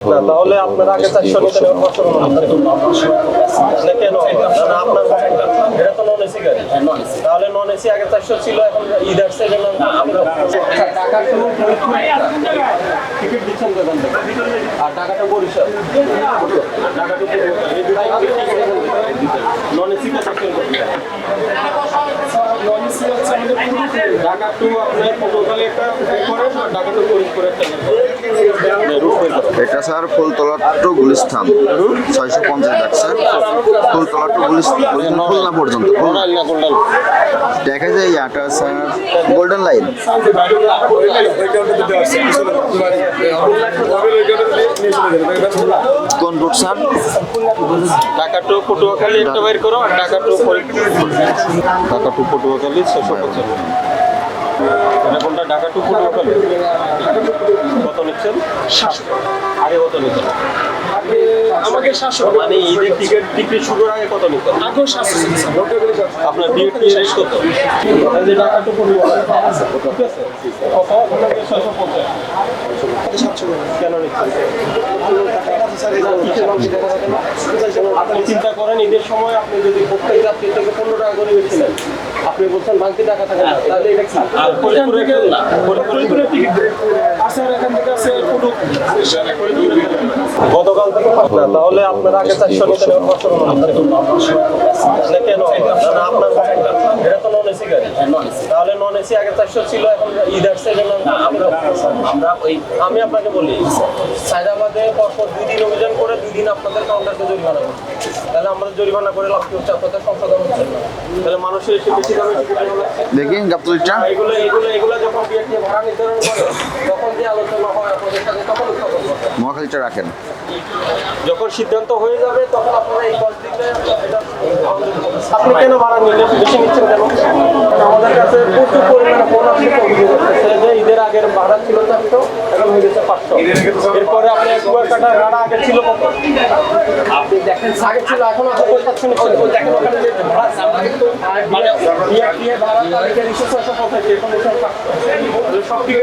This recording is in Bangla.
না তাহলে আপনার আগে চারশো নিতে কেন? আপনার এটা তো নন এসি গাড়ি। তাহলে নন এসি আগে চারশো ছিল এখন ঈদ আসছে জন্য টাকা টিকিট দিচ্ছেন আর টাকাটা Barishal. Non AC Dhaka to আপনার পটুয়াখালী একটা করেন আর ঢাকা টু ফরিদপুর একটা এটা স্যার ফুলতলা টু গুলিস্তান ছয়শো পঞ্চাশ টাকা স্যার ফুলতলা টু গুলিস্তান খুলনা পর্যন্ত দেখা যায় ইয়াটা স্যার গোল্ডেন লাইন কোন route sir Dhaka to Patuakhali একটা বের করো আর ঢাকা টু ঢাকা টু পটুয়াখালী ছশো পঁচানব্বই। এটা কোনটা? ঢাকা টু পটুয়াখালী। কত নিচ্ছেন কত আমাকে সাতশো মানে ঈদের টিকিট টিকিট শুরুর আগে কত নিতেন আগেও সাতশো আপনার বিয়ের শেষ কত? ঠিক আছে। কত? আপনাকে ছয়শো পঞ্চাশ। কেন আপনি চিন্তা করেন ঈদের সময় আপনি যদি প্রত্যেক যাত্রী থেকে পনেরো টাকা করে বেশি নেন আপনি বলছেন বাংতি টাকা থাকে না তাহলে এটা কি? না টিকিট আছে এখান থেকে আছে পুরো গতকাল থেকে না তাহলে আপনার আগে চারশো নিতে নেওয়ার কষ্ট কেন? না আপনার এটা তো নন এসি গাড়ি। তাহলে নন এসি আগে চারশো ছিল এখন ঈদ আসছে এই জন্য আমরা আমরা ওই আমি আপনাকে বলি সায়দাবাদে পরপর দুই দিন অভিযান করে দুই দিন আপনাদের কাউন্টারকে জরিমানা করছি আমাদের জরিমানা করে লাভ কি হচ্ছে? আপনাদের সংশোধন হচ্ছে। না তাহলে মানুষের এসে বেশি দামে টিকিট নেওয়া লাগছে দেখি গাবতলিটা এগুলো এগুলো এগুলো যখন বিএটি ভাড়া নির্ধারণ করে তখন যে আলোচনা হয় আপনাদের সাথে তখন উত্থাপন মহাখালীটা রাখেন। যখন সিদ্ধান্ত হয়ে যাবে তখন আপনারা এই কল দিলে এটা আপনি কেন ভাড়া নিলেন? বেশি নিচ্ছেন কেন? আমাদের কাছে প্রচুর পরিমাণে ফোন আপনি অভিযোগ করতেছে যে ঈদের আগের ভাড়া ছিল চারশো এখন হয়ে গেছে পাঁচশো। এরপরে আপনি কুয়ার কাটা ভাড়া আগে ছিল কত? আপনি দেখেন আগে ছিল এখন আপনি পঁচাত্তর নিচ্ছেন দেখেন ওখানে যে ভাড়া মানে ভাড়া তালিকা এখন এসে পাঁচশো। সব আপনার